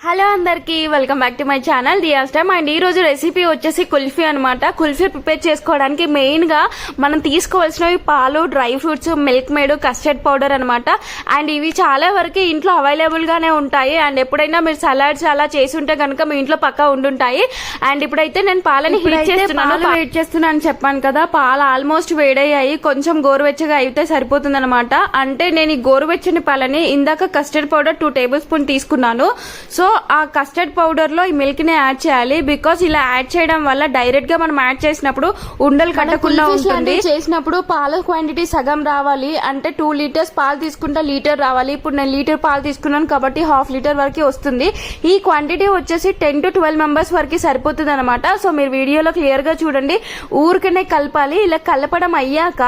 Hello అందరికి welcome back to my channel Diya's time and ఈ రోజు రెసిపీ వచ్చేసి కుల్ఫీ అనమాట కుల్ఫీ ప్రిపేర్ చేసుకోవడానికి మెయిన్గా మనం తీసుకోవాల్సినవి పాలు dry fruits Milkmaid custard powder అనమాట అండ్ ఇవి చాలా వరకు ఇంట్లో అవైలబుల్ గానే ఉంటాయి. అండ్ ఎప్పుడైనా మీరు సలాడ్స్ అలా చేసి ఉంటే కనుక మీ ఇంట్లో పక్కా ఉండుంటాయి. అండ్ ఇప్పుడైతే నేను పాలని హీట్ చేస్తున్నాను. వెయిట్ చేస్తున్నాను చెప్పాను కదా పాలు ఆల్మోస్ట్ వేడయ్యాయి. కొంచెం గోరువెచ్చగా అయితే సరిపోతుంది అనమాట అంటే నేను ఈ గోరువెచ్చని పాలని ఇందాక custard powder two tablespoon తీసుకున్నాను. సో ఆ కస్టర్డ్ పౌడర్లో ఈ మిల్క్ని యాడ్ చేయాలి. బికాస్ ఇలా యాడ్ చేయడం వల్ల డైరెక్ట్గా మనం యాడ్ చేసినప్పుడు ఉండలు కట్టకుండా ఉంటుంది. చేసినప్పుడు పాల క్వాంటిటీ సగం రావాలి. అంటే టూ లీటర్స్ పాలు తీసుకుంటే లీటర్ రావాలి. ఇప్పుడు నేను లీటర్ పాలు తీసుకున్నాను కాబట్టి హాఫ్ లీటర్ వరకు వస్తుంది. ఈ క్వాంటిటీ వచ్చేసి టెన్ టు ట్వెల్వ్ మెంబర్స్ వరకు సరిపోతుంది అనమాట సో మీరు వీడియోలో క్లియర్గా చూడండి. ఊరికనే కలపాలి. ఇలా కలపడం అయ్యాక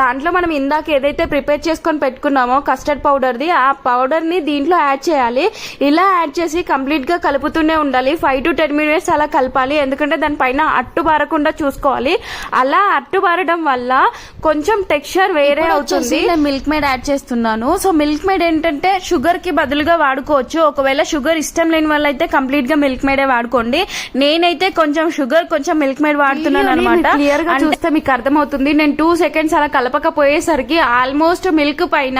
దాంట్లో మనం ఇందాక ఏదైతే ప్రిపేర్ చేసుకొని పెట్టుకున్నామో కస్టర్డ్ పౌడర్ ది ఆ పౌడర్ని దీంట్లో యాడ్ చేయాలి. ఇలా యాడ్ చేసి కంప్లీట్గా కలుపుతూనే ఉండాలి. ఫైవ్ టు టెన్ మినిట్స్ అలా కలపాలి. ఎందుకంటే దానిపైన అట్టు బారకుండా చూసుకోవాలి. అలా అట్టు బారడం వల్ల కొంచెం టెక్స్చర్ వేరే అవుతుంది. మిల్క్ మేడ్ యాడ్ చేస్తున్నాను. సో మిల్క్ మేడ్ ఏంటంటే షుగర్కి బదులుగా వాడుకోవచ్చు. ఒకవేళ షుగర్ ఇష్టం లేని వాళ్ళు అయితే కంప్లీట్గా మిల్క్ మేడే వాడుకోండి. నేనైతే కొంచెం షుగర్ కొంచెం మిల్క్ మేడ్ వాడుతున్నాను అనమాట క్లియర్గా చూస్తే మీకు అర్థమవుతుంది. నేను టూ సెకండ్స్ అలా కలపకపోయేసరికి ఆల్మోస్ట్ మిల్క్ పైన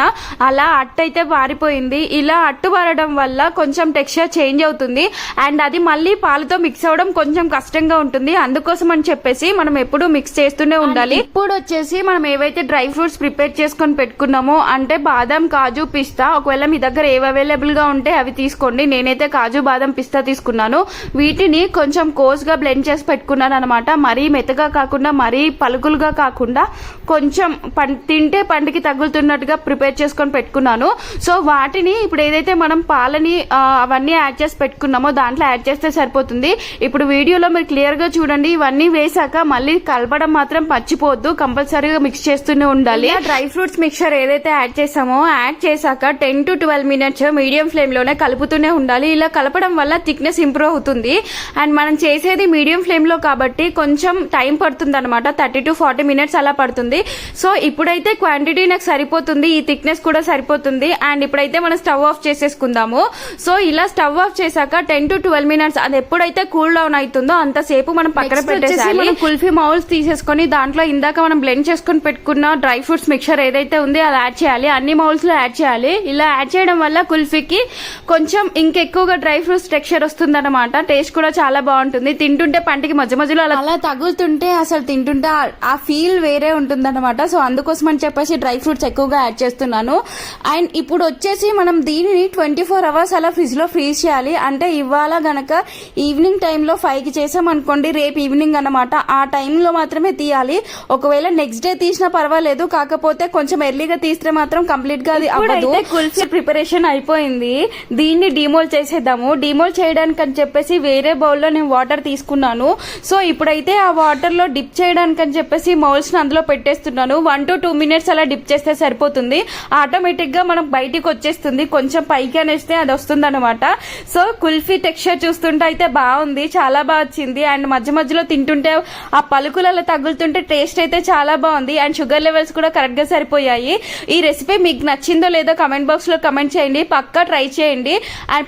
అలా అట్టు అయితే పారిపోయింది. ఇలా అట్టు పారడం వల్ల కొంచెం టెక్స్చర్ చేంజ్ అవుతుంది. అండ్ అది మళ్ళీ పాలతో మిక్స్ అవ్వడం కొంచెం కష్టంగా ఉంటుంది. అందుకోసం అని చెప్పేసి మనం ఎప్పుడు మిక్స్ చేస్తూనే ఉండాలి. ఇప్పుడు వచ్చేసి మనం ఏవైతే డ్రై ఫ్రూట్స్ ప్రిపేర్ చేసుకొని పెట్టుకున్నామో అంటే బాదం కాజు పిస్తా ఒకవేళ మీ దగ్గర ఏవి అవైలబుల్గా ఉంటే అవి తీసుకోండి. నేనైతే కాజు బాదం పిస్తా తీసుకున్నాను. వీటిని కొంచెం కోస్గా బ్లెండ్ చేసి పెట్టుకున్నాను అనమాట మరీ మెత్తగా కాకుండా మరీ పలుకులుగా కాకుండా కొంచెం పం తింటే పంటికి తగులుతున్నట్టుగా ప్రిపేర్ చేసుకొని పెట్టుకున్నాను. సో వాటిని ఇప్పుడు ఏదైతే మనం పాలని అవన్నీ యాడ్ చేసి పెట్టుకున్నామో దాంట్లో యాడ్ చేస్తే సరిపోతుంది. ఇప్పుడు వీడియోలో మీరు క్లియర్గా చూడండి ఇవన్నీ వేసాక మళ్ళీ కలపడం మాత్రం మర్చిపోవద్దు. కంపల్సరీగా మిక్స్ చేస్తూనే ఉండాలి. డ్రై ఫ్రూట్స్ మిక్చర్ ఏదైతే యాడ్ చేసామో యాడ్ చేశాక ten to twelve minutes medium ఫ్లేమ్లోనే కలుపుతూనే ఉండాలి. ఇలా కలపడం వల్ల థిక్నెస్ ఇంప్రూవ్ అవుతుంది. అండ్ మనం చేసేది మీడియం ఫ్లేమ్లో కాబట్టి కొంచెం టైం పడుతుంది అనమాట థర్టీ టు ఫార్టీ మినిట్స్ అలా పడుతుంది. సో ఇప్పుడైతే క్వాంటిటీ నాకు సరిపోతుంది. ఈ థిక్నెస్ కూడా సరిపోతుంది. అండ్ ఇప్పుడైతే మనం స్టవ్ ఆఫ్ చేసేసుకుందాము. సో ఇలా స్టవ్ ఆఫ్ చేశాక టెన్ టు ట్వెల్వ్ మినిట్స్ అది ఎప్పుడైతే కూల్ డౌన్ అవుతుందో అంతసేపు మనం పక్కన పెట్టేసాలి కుల్ఫీ మౌల్స్ తీసేసుకొని దాంట్లో ఇందాక మనం బ్లెండ్ చేసుకొని పెట్టుకున్న డ్రై ఫ్రూట్స్ మిక్చర్ ఏదైతే ఉందో అది యాడ్ చేయాలి. అన్ని మౌల్స్లో యాడ్ చేయాలి. ఇలా యాడ్ చేయడం వల్ల కుల్ఫీకి కొంచెం ఇంకెక్కువగా డ్రై ఫ్రూట్స్ టెక్స్చర్ వస్తుంది అనమాట టేస్ట్ కూడా చాలా బాగుంటుంది. తింటుంటే పంటికి మధ్య మధ్యలో అలా తగులుతుంటే అసలు తింటుంటే ఆ- ఆ ఫీల్ వేరే ఉంటుంది అనమాట సో అందుకోసం అని చెప్పేసి డ్రై ఫ్రూట్స్ ఎక్కువగా యాడ్ చేస్తున్నాను. అండ్ ఇప్పుడు వచ్చేసి మనం దీనిని ట్వంటీ ఫోర్ అవర్స్ అలా ఫ్రిడ్జ్లో ఫ్రీజ్ చేయాలి. అంటే ఇవాళ గనక ఈవినింగ్ టైంలో ఫైవ్కి చేసాం అనుకోండి రేపు ఈవినింగ్ అన్నమాట. ఆ టైంలో మాత్రమే తీయాలి. ఒకవేళ నెక్స్ట్ డే తీసినా పర్వాలేదు. కాకపోతే కొంచెం ఎర్లీగా తీస్తే మాత్రం కంప్లీట్గా అది అవ్వదు. కుల్ఫీ ప్రిపరేషన్ అయిపోయింది. దీన్ని డిమోల్ చేసేద్దాము. డిమోల్ చేయడానికి అని చెప్పేసి వేరే బౌల్లో నేను వాటర్ తీసుకున్నాను. సో ఇప్పుడైతే ఆ వాటర్లో డిప్ చేయడానికి అని చెప్పేసి మౌల్స్ని అందులో పెట్టేస్తున్నాను. వన్ టు టూ మినిట్స్ అలా డిప్ చేస్తే సరిపోతుంది. ఆటోమేటిక్గా మనకు బయటికి వచ్చేస్తుంది. కొంచెం పైకి అనేస్తే అది వస్తుంది అనమాట సో కుల్ఫీ టెక్స్చర్ చూస్తుంటే అయితే బాగుంది చాలా బాగా వచ్చింది. అండ్ మధ్య మధ్యలో తింటుంటే ఆ పలుకులలో తగులుతుంటే టేస్ట్ అయితే చాలా బాగుంది. అండ్ షుగర్ లెవెల్స్ కూడా కరెక్ట్గా సరిపోయాయి. ఈ రెసిపీ మీకు నచ్చిందో లేదో కమెంట్ బాక్స్లో కమెంట్ చేయండి. పక్కా ట్రై చేయండి. అండ్